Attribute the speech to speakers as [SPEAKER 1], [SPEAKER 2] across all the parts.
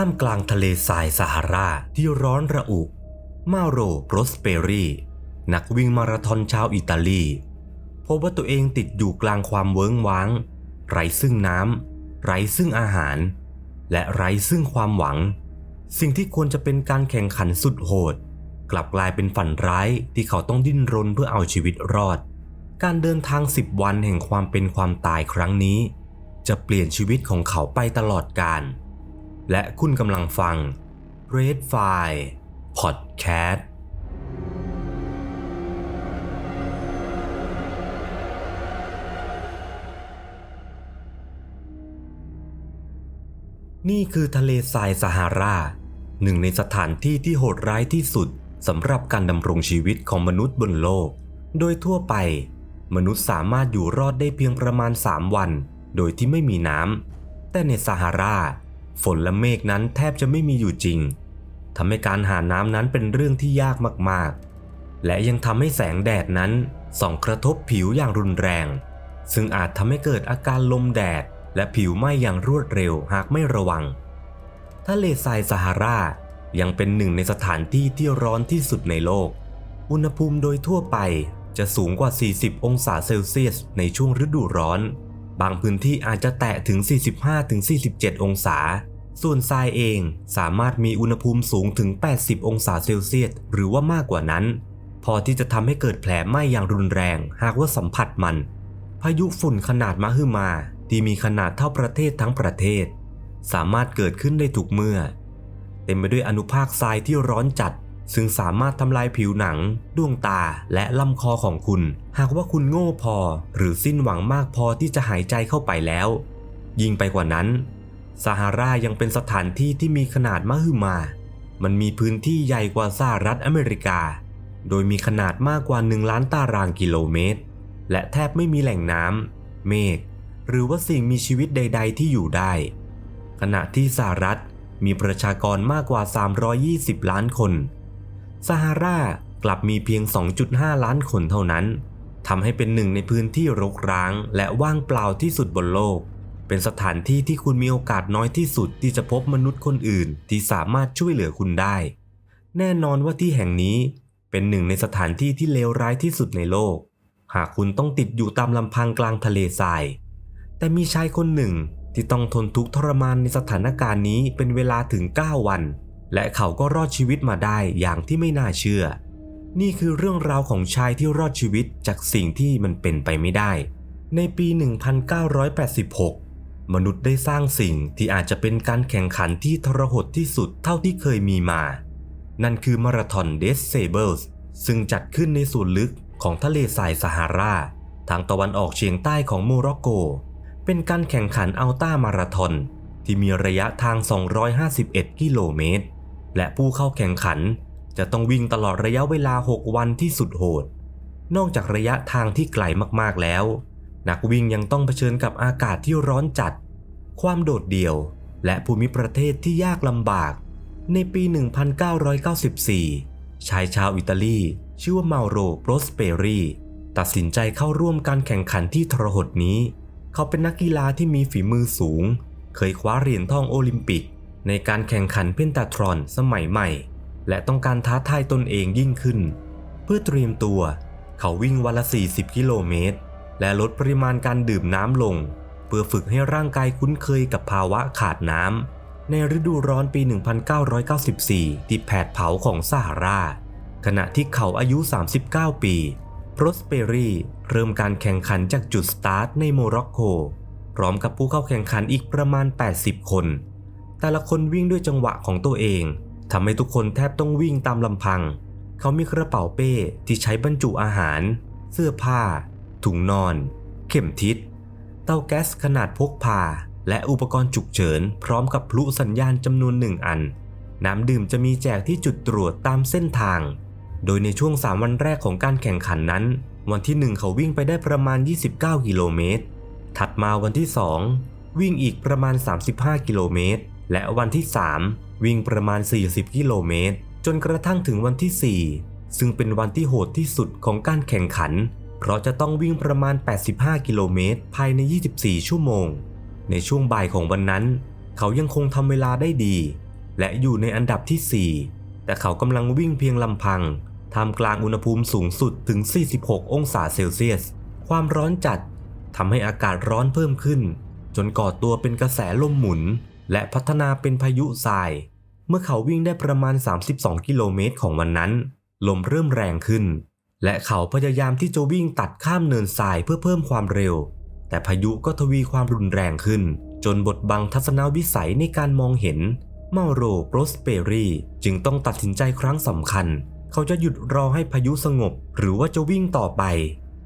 [SPEAKER 1] ท่ามกลางทะเลทรายซาฮาราที่ร้อนระอุ มาโรโรสเปรีนักวิ่งมาราธอนชาวอิตาลี พบว่าตัวเองติดอยู่กลางความเวิ้งว้าง ไร้ซึ่งน้ำ ไร้ซึ่งอาหาร และไร้ซึ่งความหวัง สิ่งที่ควรจะเป็นการแข่งขันสุดโหด กลับกลายเป็นฝันร้ายที่เขาต้องดิ้นรนเพื่อเอาชีวิตรอด การเดินทางสิบวันแห่งความเป็นความตายครั้งนี้ จะเปลี่ยนชีวิตของเขาไปตลอดกาล และคุณกำลังฟัง Red File Podcast นี่คือทะเลทรายซาฮารา หนึ่งในสถานที่ที่โหดร้ายที่สุดสำหรับการดำรงชีวิตของมนุษย์บนโลก โดยทั่วไป มนุษย์สามารถอยู่รอดได้เพียงประมาณ 3 วัน โดยที่ไม่มีน้ำแต่ในซาฮารา ฝนและเมฆนั้นแทบจะไม่มีอยู่จริงทำให้การหาน้ำนั้นเป็นเรื่องที่ยากมากๆ และยังทำให้แสงแดดนั้นส่องกระทบผิวอย่างรุนแรง ซึ่งอาจทำให้เกิดอาการลมแดด และผิวไหม้อย่างรวดเร็วหากไม่ระวัง ทะเลทรายซาฮารายังเป็นหนึ่งในสถานที่ที่ร้อนที่สุดในโลก อุณหภูมิโดยทั่วไปจะสูงกว่า 40 องศาเซลเซียสในช่วงฤดูร้อน บางพื้นที่อาจจะแตะถึง 45-47 องศา ส่วนทรายเองสามารถมีอุณหภูมิสูงถึง 80 องศาเซลเซียสหรือว่ามากกว่านั้น พอที่จะทำให้เกิดแผลไหม้อย่างรุนแรง หากว่าสัมผัสมัน พายุฝุ่นขนาดมหึมาที่มีขนาดเท่าประเทศทั้งประเทศ สามารถเกิดขึ้นได้ทุกเมื่อ เต็มไปด้วยอนุภาคทรายที่ร้อนจัด ซึ่งสามารถทำลายผิวหนัง ดวงตาและลำคอของคุณ หากว่าคุณโง่พอ หรือสิ้นหวังมากพอที่จะหายใจเข้าไปแล้ว ยิ่งไปกว่านั้นซาฮารายังเป็นสถานที่ที่มีขนาดมหึมา มันมีพื้นที่ใหญ่กว่าสหรัฐอเมริกา โดยมีขนาดมากกว่า 1 ล้านตารางกิโลเมตร และแทบไม่มีแหล่งน้ำเมฆหรือว่าสิ่งมีชีวิตใด ๆ ที่อยู่ได้ ขณะที่สหรัฐมีประชากรมากกว่า 320 ล้านคน ซาฮารากลับมีเพียง 2.5 ล้านคนเท่านั้นทำให้เป็นหนึ่งในพื้นที่รกร้าง และว่างเปล่าที่สุดบนโลก เป็นสถานที่ที่คุณมีโอกาสน้อยที่สุดที่จะพบมนุษย์คนอื่น ที่สามารถช่วยเหลือคุณได้ แน่นอนว่าที่แห่งนี้เป็นหนึ่งในสถานที่ที่เลวร้ายที่สุดในโลก หากคุณต้องติดอยู่ตามลำพังกลางทะเลทราย แต่มีชายคนหนึ่งที่ต้องทนทุกข์ทรมานในสถานการณ์นี้เป็นเวลาถึง 9 วัน และเขาก็รอดชีวิตมาได้อย่างที่ไม่น่าเชื่อ นี่คือเรื่องราวของชายที่รอดชีวิตจากสิ่งที่มันเป็นไปไม่ได้ ในปี 1986 มนุษย์ได้สร้างสิ่งที่อาจจะเป็นการแข่งขันที่ทรหดที่สุดเท่าที่เคยมีมา นั่นคือมาราธอนเดสเซเบิลส์ซึ่งจัดขึ้นในส่วนลึกของทะเลทรายซาฮารา ทางตะวันออกเฉียงใต้ของโมร็อกโก เป็นการแข่งขันอัลต้ามาราธอนที่มีระยะทาง 251 กิโลเมตร และผู้เข้าแข่งขัน จะต้องวิ่งตลอดระยะเวลา 6 วันที่สุดโหด นอกจากระยะทางที่ไกลมากๆแล้ว นักวิ่งยังต้องเผชิญกับอากาศที่ร้อนจัด ความโดดเดี่ยว และภูมิประเทศที่ยากลำบาก ในปี 1994 ชายชาวอิตาลีชื่อว่ามาโรโปรสเปรีตัดสินใจเข้าร่วมการแข่งขันที่ทรหดนี้ เขาเป็นนักกีฬาที่มีฝีมือสูง เคยคว้าเหรียญทองโอลิมปิก ในการแข่งขันเพนตาทรอนสมัยใหม่ และต้องการท้าทายตนเองยิ่งขึ้น เพื่อเตรียมตัว เขาวิ่งวันละ 40 กิโลเมตร และลดปริมาณการดื่มน้ำลง เพื่อฝึกให้ร่างกายคุ้นเคยกับภาวะขาดน้ำในฤดูร้อนปี 1994 ที่แผดเผาของซาฮารา ขณะที่เขาอายุ 39 ปีโปรสเปรีเริ่มการแข่งขันจากจุดสตาร์ทในโมร็อกโกพร้อมกับผู้เข้าแข่งขันอีกประมาณ 80 คน แต่ละคนวิ่งด้วยจังหวะของตัวเองทำให้ทุกคนแทบต้องวิ่งตามลำพัง เขามีกระเป๋าเป้ที่ใช้บรรจุอาหาร เสื้อผ้า ถุงนอน เข็มทิศ เตาแก๊สขนาดพกพา และอุปกรณ์ฉุกเฉิน พร้อมกับพลุสัญญาณจำนวนหนึ่งอัน น้ำดื่มจะมีแจกที่จุดตรวจตามเส้นทาง โดยในช่วง 3 วันแรกของการแข่งขันนั้น วันที่ 1 เขาวิ่งไปได้ประมาณ 29 กิโลเมตร ถัดมาวันที่ 2 วิ่งอีกประมาณ 35 กิโลเมตร และวันที่ 3 วิ่งประมาณ 40 กิโลเมตร จนกระทั่งถึงวันที่ 4 ซึ่งเป็นวันที่โหดที่สุดของการแข่งขัน เพราะจะต้องวิ่งประมาณ 85 กิโลเมตร ภายใน 24 ชั่วโมง ในช่วงบ่ายของวันนั้น เขายังคงทำเวลาได้ดี และอยู่ในอันดับที่ 4 แต่เขากำลังวิ่งเพียงลำพังท่ามกลางอุณหภูมิสูงสุดถึง 46 องศาเซลเซียส ความร้อนจัดทำให้อากาศร้อนเพิ่มขึ้น จนก่อตัวเป็นกระแสลมหมุน และพัฒนาเป็นพายุทราย เมื่อเขาวิ่งได้ประมาณ 32 กิโลเมตรของวันนั้น ลมเริ่มแรงขึ้น และเขาพยายามที่จะวิ่งตัดข้ามเนินทรายเพื่อเพิ่มความเร็ว แต่พายุก็ทวีความรุนแรงขึ้น จนบดบังทัศนวิสัยในการมองเห็นเมาโรโปรสเปรีจึงต้องตัดสินใจครั้งสำคัญ เขาจะหยุดรอให้พายุสงบ หรือว่าจะวิ่งต่อไป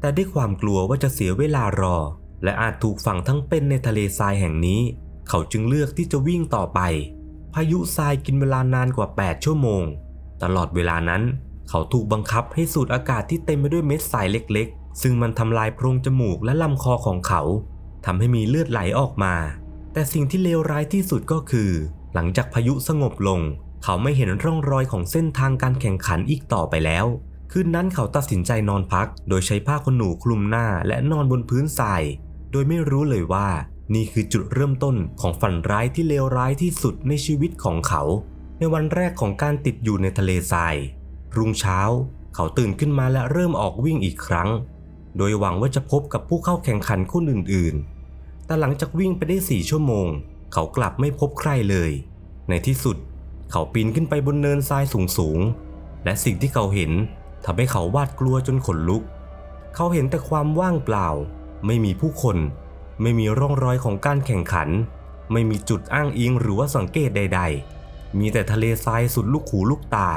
[SPEAKER 1] แต่ด้วยความกลัวว่าจะเสียเวลารอ และอาจถูกฝังทั้งเป็นในทะเลทรายแห่งนี้ เขาจึงเลือกที่จะวิ่งต่อไป พายุทรายกินเวลานานกว่า 8 ชั่วโมง ตลอดเวลานั้น เขาถูกบังคับให้สูดอากาศที่เต็มไปด้วยเม็ดทรายเล็ก ๆ ซึ่งมันทำลายโพรงจมูกและลำคอของเขาทำให้มีเลือดไหลออกมา แต่สิ่งที่เลวร้ายที่สุดก็คือ หลังจากพายุสงบลง เขาไม่เห็นร่องรอยของเส้นทางการแข่งขันอีกต่อไปแล้วคืนนั้นเขาตัดสินใจนอนพัก โดยใช้ผ้าขนหนูคลุมหน้าและนอนบนพื้นทราย โดยไม่รู้เลยว่า นี่คือจุดเริ่มต้นของฝันร้ายที่เลวร้ายที่สุดในชีวิตของเขา ในวันแรกของการติดอยู่ในทะเลทราย รุ่งเช้า เขาตื่นขึ้นมาและเริ่มออกวิ่งอีกครั้ง โดยหวังว่าจะพบกับผู้เข้าแข่งขันคนอื่นๆ แต่หลังจากวิ่งไปได้สี่ชั่วโมง เขากลับไม่พบใครเลย ในที่สุด เขาปีนขึ้นไปบนเนินทรายสูงๆ และสิ่งที่เขาเห็นทำให้เขาวาดกลัวจนขนลุก เขาเห็นแต่ความว่างเปล่า ไม่มีผู้คน ไม่มีร่องรอยของการแข่งขัน ไม่มีจุดอ้างอิงหรือว่าสังเกตใด ๆ มีแต่ทะเลทรายสุดลูกหูลูกตา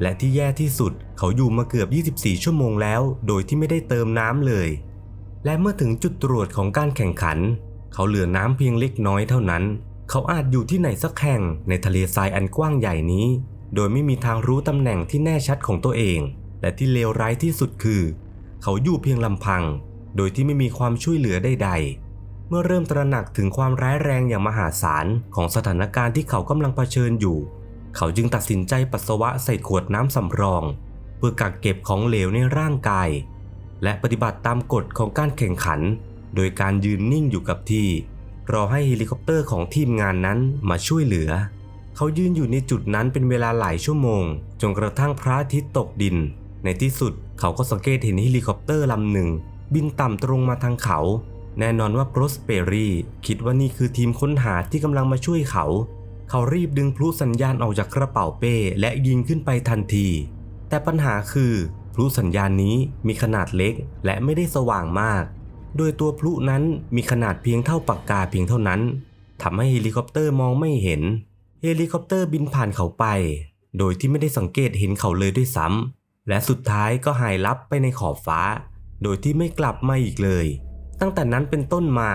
[SPEAKER 1] และที่แย่ที่สุดเขาอยู่มาเกือบ 24 ชั่วโมงแล้ว โดยที่ไม่ได้เติมน้ำเลย และเมื่อถึงจุดตรวจของการแข่งขัน เขาเหลือน้ำเพียงเล็กน้อยเท่านั้น เขาอาจอยู่ที่ไหนสักแห่งในทะเลทรายอันกว้างใหญ่นี้ โดยไม่มีทางรู้ตำแหน่งที่แน่ชัดของตัวเอง และที่เลวร้ายที่สุดคือ เขาอยู่เพียงลำพัง โดยที่ไม่มีความช่วยเหลือใดๆ เมื่อเริ่มตระหนักถึงความร้ายแรงอย่างมหาศาลของสถานการณ์ที่เขากำลังเผชิญอยู่ เขาจึงตัดสินใจปัสสาวะใส่ขวดน้ำสำรอง เพื่อกักเก็บของเหลวในร่างกาย และปฏิบัติตามกฎของการแข่งขัน โดยการยืนนิ่งอยู่กับที่ รอให้เฮลิคอปเตอร์ของทีมงานนั้นมาช่วยเหลือ เขายืนอยู่ในจุดนั้นเป็นเวลาหลายชั่วโมง จนกระทั่งพระอาทิตย์ตกดิน ในที่สุดเขาก็สังเกตเห็นเฮลิคอปเตอร์ลำหนึ่ง บินต่ำตรงมาทางเขา แน่นอนว่าโปรสเปรีคิดว่านี่คือทีมค้นหาที่กำลังมาช่วยเขา เขารีบดึงพลุสัญญาณออกจากกระเป๋าเป้และยิงขึ้นไปทันที แต่ปัญหาคือพลุสัญญาณนี้มีขนาดเล็กและไม่ได้สว่างมาก โดยตัวพลุนั้นมีขนาดเพียงเท่าปากกาเพียงเท่านั้นทำให้เฮลิคอปเตอร์มองไม่เห็น เฮลิคอปเตอร์บินผ่านเขาไป โดยที่ไม่ได้สังเกตเห็นเขาเลยด้วยซ้ำและสุดท้ายก็หายลับไปในขอบฟ้า โดยที่ไม่กลับมาอีกเลย ตั้งแต่นั้นเป็นต้นมา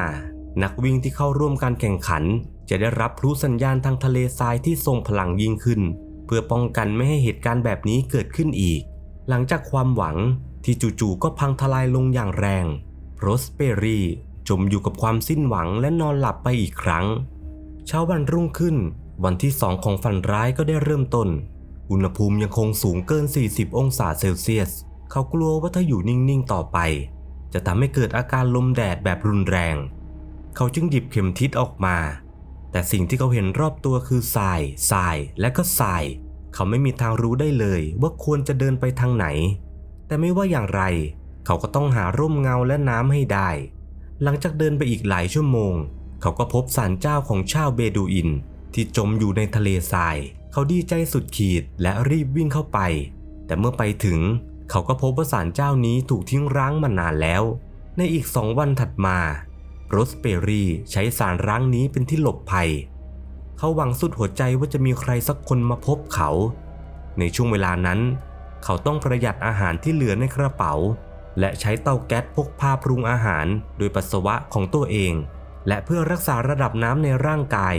[SPEAKER 1] นักวิ่งที่เข้าร่วมการแข่งขัน จะได้รับพลุสัญญาณทางทะเลทรายที่ทรงพลังยิ่งขึ้น เพื่อป้องกันไม่ให้เหตุการณ์แบบนี้เกิดขึ้นอีก หลังจากความหวังที่จู่ๆก็พังทลายลงอย่างแรงโรสเปรีจมอยู่กับความสิ้นหวังและนอนหลับไปอีกครั้ง เช้าวันรุ่งขึ้น วันที่สองของฝันร้ายก็ได้เริ่มต้น อุณหภูมิยังคงสูงเกิน 40 องศาเซลเซียส เขากลัวว่าถ้าอยู่นิ่ง ๆ ต่อไป จะทำให้เกิดอาการลมแดดแบบรุนแรง เขาจึงหยิบเข็มทิศออกมา แต่สิ่งที่เขาเห็นรอบตัวคือทรายทรายและก็ทราย เขาไม่มีทางรู้ได้เลยว่าควรจะเดินไปทางไหน แต่ไม่ว่าอย่างไร เขาก็ต้องหาร่มเงาและน้ำให้ได้ หลังจากเดินไปอีกหลายชั่วโมง เขาก็พบศาลเจ้าของชาวเบดูอิน ที่จมอยู่ในทะเลทราย เขาดีใจสุดขีดและรีบวิ่งเข้าไป แต่เมื่อไปถึง เขาก็พบว่าศาลเจ้านี้ถูกทิ้งร้างมานานแล้ว ในอีกสองวันถัดมา โรสเปรีใช้สารร้างนี้เป็นที่หลบภัย เขาหวังสุดหัวใจว่าจะมีใครสักคนมาพบเขา ในช่วงเวลานั้น เขาต้องประหยัดอาหารที่เหลือในกระเป๋า และใช้เตาแก๊สพกพาปรุงอาหารโดยปัสสาวะของตัวเอง และเพื่อรักษาระดับน้ำในร่างกาย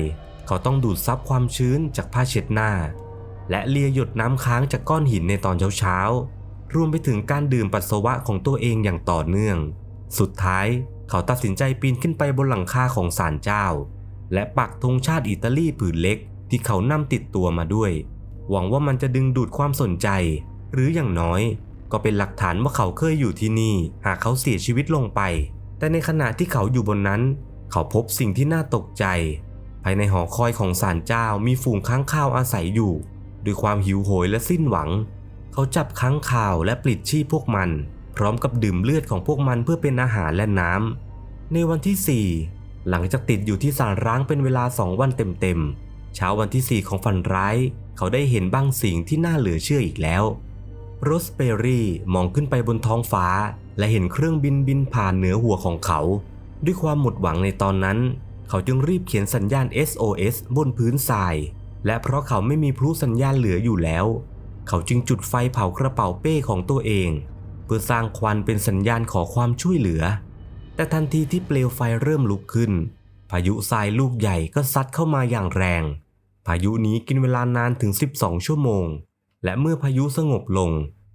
[SPEAKER 1] เขาต้องดูดซับความชื้นจากผ้าเช็ดหน้า และเลียหยดน้ำค้างจากก้อนหินในตอนเช้าๆ รวมไปถึงการดื่มปัสสาวะของตัวเองอย่างต่อเนื่อง สุดท้ายเขาตัดสินใจปีนขึ้นไปบนหลังคาของศาลเจ้า และปักธงชาติอิตาลีผืนเล็ก ที่เขานำติดตัวมาด้วย หวังว่ามันจะดึงดูดความสนใจ หรืออย่างน้อย ก็เป็นหลักฐานว่าเขาเคยอยู่ที่นี่ หากเขาเสียชีวิตลงไป แต่ในขณะที่เขาอยู่บนนั้น เขาพบสิ่งที่น่าตกใจ ภายในหอคอยของศาลเจ้ามีฝูงค้างคาวอาศัยอยู่ ด้วยความหิวโหยและสิ้นหวัง เขาจับค้างคาวและปลิดชีพพวกมัน พร้อมกับดื่มเลือดของพวกมันเพื่อเป็นอาหารและน้ำในวันที่ 4 หลังจากติดอยู่ที่ศาลร้างเป็นเวลาสองวันเต็มๆเช้าวันที่ 4 ของฝันร้าย เขาได้เห็นบางสิ่งที่น่าเหลือเชื่ออีกแล้วโรสเปอรี่มองขึ้นไปบนท้องฟ้า และเห็นเครื่องบินบินผ่านเหนือหัวของเขา ด้วยความหมดหวังในตอนนั้น เขาจึงรีบเขียนสัญญาณ SOS บนพื้นทราย และเพราะเขาไม่มีพลุสัญญาณเหลืออยู่แล้ว เขาจึงจุดไฟเผากระเป๋าเป้ของตัวเอง เพื่อสร้างควันเป็นสัญญาณขอความช่วยเหลือ แต่ทันทีที่เปลวไฟเริ่มลุกขึ้น พายุทรายลูกใหญ่ก็ซัดเข้ามาอย่างแรง พายุนี้กินเวลานานถึง 12 ชั่วโมง และเมื่อพายุสงบลง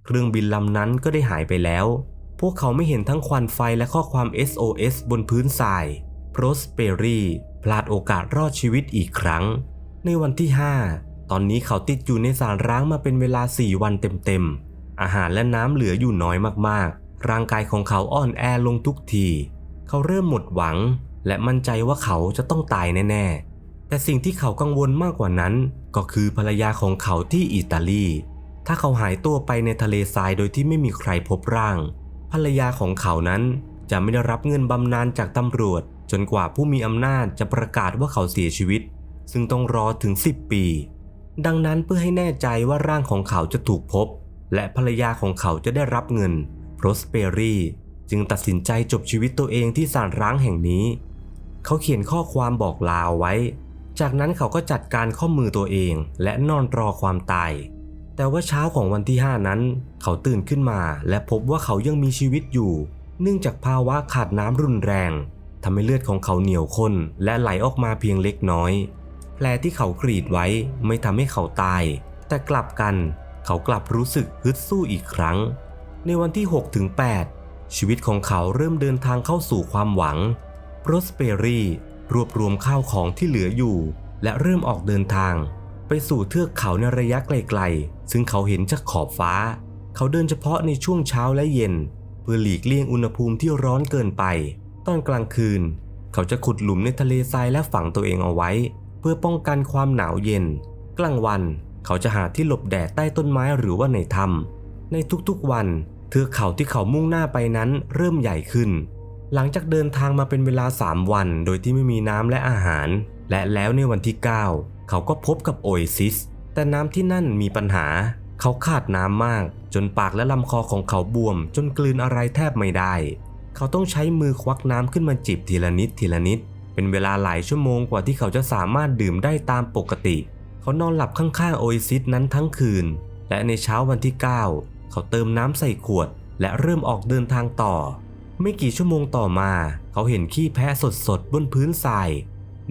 [SPEAKER 1] เครื่องบินลำนั้นก็ได้หายไปแล้ว พวกเขาไม่เห็นทั้งควันไฟและข้อความ SOS บนพื้นทรายโพรสเปอรี่พลาดโอกาสรอดชีวิตอีกครั้ง ในวันที่ 5 ตอนนี้เขาติดอยู่ในสารร้างมาเป็นเวลา 4 วันเต็มๆ อาหารและน้ำเหลืออยู่น้อยมากๆ ร่างกายของเขาอ่อนแอลงทุกที เขาเริ่มหมดหวัง และมั่นใจว่าเขาจะต้องตายแน่ๆ แต่สิ่งที่เขากังวลมากกว่านั้น ก็คือภรรยาของเขาที่อิตาลี ถ้าเขาหายตัวไปในทะเลทรายโดยที่ไม่มีใครพบร่าง ภรรยาของเขานั้นจะไม่ได้รับเงินบำนาญจากตำรวจ จนกว่าผู้มีอำนาจจะประกาศว่าเขาเสียชีวิต ซึ่งต้องรอถึง 10 ปี ดังนั้นเพื่อให้แน่ใจว่าร่างของเขาจะถูกพบ และภรรยาของเขาจะได้รับเงินโรสเปอรี่จึงตัดสินใจจบชีวิตตัวเองที่ศาลร้างแห่งนี้ เขาเขียนข้อความบอกลาเอาไว้ จากนั้นเขาก็จัดการข้อมือตัวเองและนอนรอความตาย แต่ว่าเช้าของวันที่ 5 นั้น เขาตื่นขึ้นมาและพบว่าเขายังมีชีวิตอยู่ เนื่องจากภาวะขาดน้ำรุนแรงทำให้เลือดของเขาเหนียวข้นและไหลออกมาเพียงเล็กน้อย แผลที่เขากรีดไว้ไม่ทำให้เขาตาย แต่กลับกัน เขากลับรู้สึกฮึดสู้อีกครั้ง ในวันที่6ถึง8ชีวิตของเขาเริ่มเดินทางเข้าสู่ความหวังโรสเปอรี่รวบรวมข้าวของที่เหลืออยู่ และเริ่มออกเดินทาง ไปสู่เทือกเขาในระยะไกลๆ ซึ่งเขาเห็นจากขอบฟ้า เขาเดินเฉพาะในช่วงเช้าและเย็น เพื่อหลีกเลี่ยงอุณหภูมิที่ร้อนเกินไป ตอนกลางคืน เขาจะขุดหลุมในทะเลทรายและฝังตัวเองเอาไว้ พื่อป้องกันความหนาวเย็น กลางวันเขาจะหาที่หลบแดดใต้ต้นไม้หรือว่าในถ้ำในทุกๆวันเทือกเขาที่เขามุ่งหน้าไปนั้นเริ่มใหญ่ขึ้น หลังจากเดินทางมาเป็นเวลา 3 วัน โดยที่ไม่มีน้ำและอาหาร และแล้วในวันที่ 9 เขาก็พบกับโอเอซิส แต่น้ำที่นั่นมีปัญหา เขาขาดน้ำมาก จนปากและลำคอของเขาบวม จนกลืนอะไรแทบไม่ได้ เขาต้องใช้มือควักน้ำขึ้นมาจิบทีละนิดทีละนิด เป็นเวลาหลายชั่วโมงกว่าที่เขาจะสามารถดื่มได้ตามปกติ เขานอนหลับข้างๆโอเอซิสนั้นทั้งคืน และในเช้าวันที่ 9 เขาเติมน้ำใส่ขวด และเริ่มออกเดินทางต่อ ไม่กี่ชั่วโมงต่อมา เขาเห็นขี้แพะสดๆบนพื้นทราย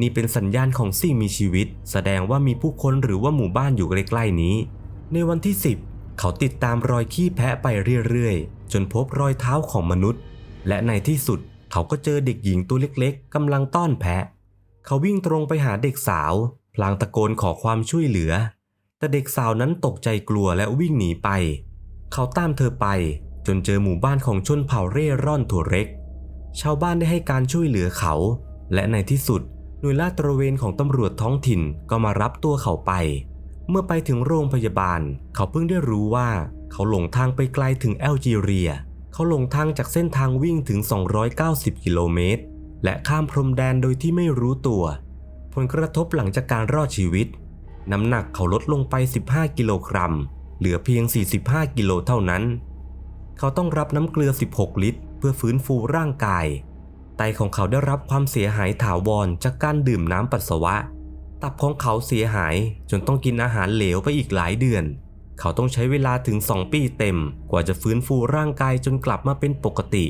[SPEAKER 1] นี่เป็นสัญญาณของสิ่งมีชีวิต แสดงว่ามีผู้คนหรือว่าหมู่บ้านอยู่ใกล้ๆนี้ ในวันที่ 10 เขาติดตามรอยขี้แพะไปเรื่อยๆ จนพบรอยเท้าของมนุษย์ และในที่สุด เขาก็เจอเด็กหญิงตัวเล็กๆกำลังต้อนแพะ เขาวิ่งตรงไปหาเด็กสาว พลางตะโกนขอความช่วยเหลือ แต่เด็กสาวนั้นตกใจกลัวและวิ่งหนีไป เขาตามเธอไป จนเจอหมู่บ้านของชนเผ่าเร่ร่อนถั่วเร็ก ชาวบ้านได้ให้การช่วยเหลือเขา และในที่สุดหน่วยลาดตระเวนของตำรวจท้องถิ่นก็มารับตัวเขาไป เมื่อไปถึงโรงพยาบาล เขาเพิ่งได้รู้ว่า เขาหลงทางไปไกลถึงแอลจีเรีย เขาหลงทางจากเส้นทางวิ่งถึง 290 กิโลเมตร และข้ามพรมแดนโดยที่ไม่รู้ตัว ผลกระทบหลังจากการรอดชีวิต น้ำหนักเขาลดลงไป 15 กิโลกรัม เหลือเพียง 45 กิโลเท่านั้น เขาต้องรับน้ำเกลือ 16 ลิตร เพื่อฟื้นฟูร่างกาย ไตของเขาได้รับความเสียหายถาวรจากการดื่มน้ำปัสสาวะ ตับของเขาเสียหายจนต้องกินอาหารเหลวไปอีกหลายเดือน เขาต้องใช้เวลาถึง 2 ปีเต็ม กว่าจะฟื้นฟูร่างกายจนกลับมาเป็นปกติ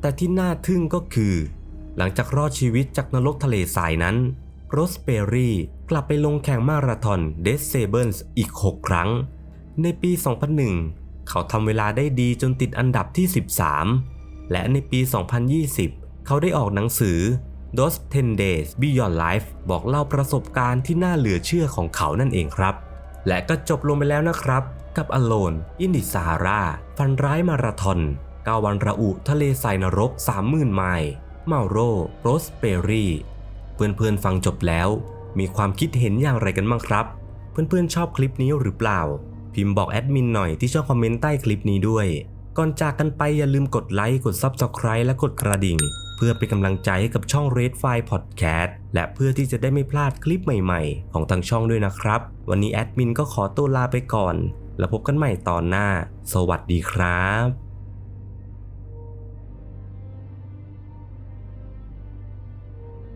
[SPEAKER 1] แต่ที่น่าทึ่งก็คือ หลังจากรอดชีวิตจากนรกทะเลทรายนั้น โรสเปอรี่กลับไปลงแข่งมาราธอนเดสเซเบิลส์อีก 6 ครั้ง ในปี 2001 เขาทำเวลาได้ดีจนติดอันดับที่ 13 และในปี 2020 เขาได้ออกหนังสือ Those 10 Days Beyond Life บอกเล่าประสบการณ์ที่น่าเหลือเชื่อของเขานั่นเองครับ และก็จบลงไปแล้วนะครับ กับอโลนอินิสาราฟันร้ายมาราทอนกาวันระอุทะเลทรายนรก 30,000ไมล์เมาโรโรสเปอรี่ เพื่อนๆฟังจบแล้ว มีความคิดเห็นอย่างไรกันบ้างครับ เพื่อนๆชอบคลิปนี้หรือเปล่า พิมพ์บอกแอดมินหน่อยที่ช่องคอมเมนต์ใต้คลิปนี้ด้วย ก่อนจากกันไปอย่าลืมกดไลค์กด Subscribe และกดกระดิ่ง เพื่อเป็นกำลังใจให้กับช่อง Red File Podcast และเพื่อที่จะได้ไม่พลาดคลิปใหม่ๆ ของทางช่องด้วยนะครับ วันนี้แอดมินก็ขอตัวลาไปก่อน แล้วพบกันใหม่ตอนหน้า สวัสดีครับ